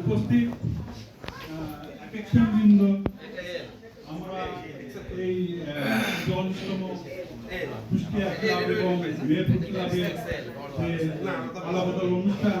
উপস্থিত আমরা এই জনশ্রম কুষ্টিয়া এবং মেয়েপুর ক্লাবের অনুষ্ঠান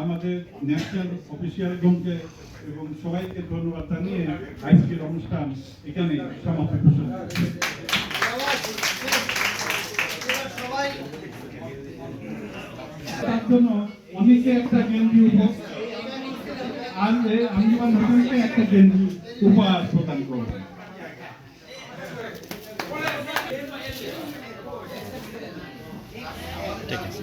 আমাদের ন্যাশনাল অফিসিয়ালগণকে এবং সবাইকে ধন্যবাদ জানিয়ে আজকের অনুষ্ঠান এখানে সমাপ্ত ঘোষণা তার জন্য অনেকে একটা গেঞ্জি আর আঞ্জুমান হোসেনকে একটা গেঞ্জি উপহার প্রদান করবেন ঠিক আছে।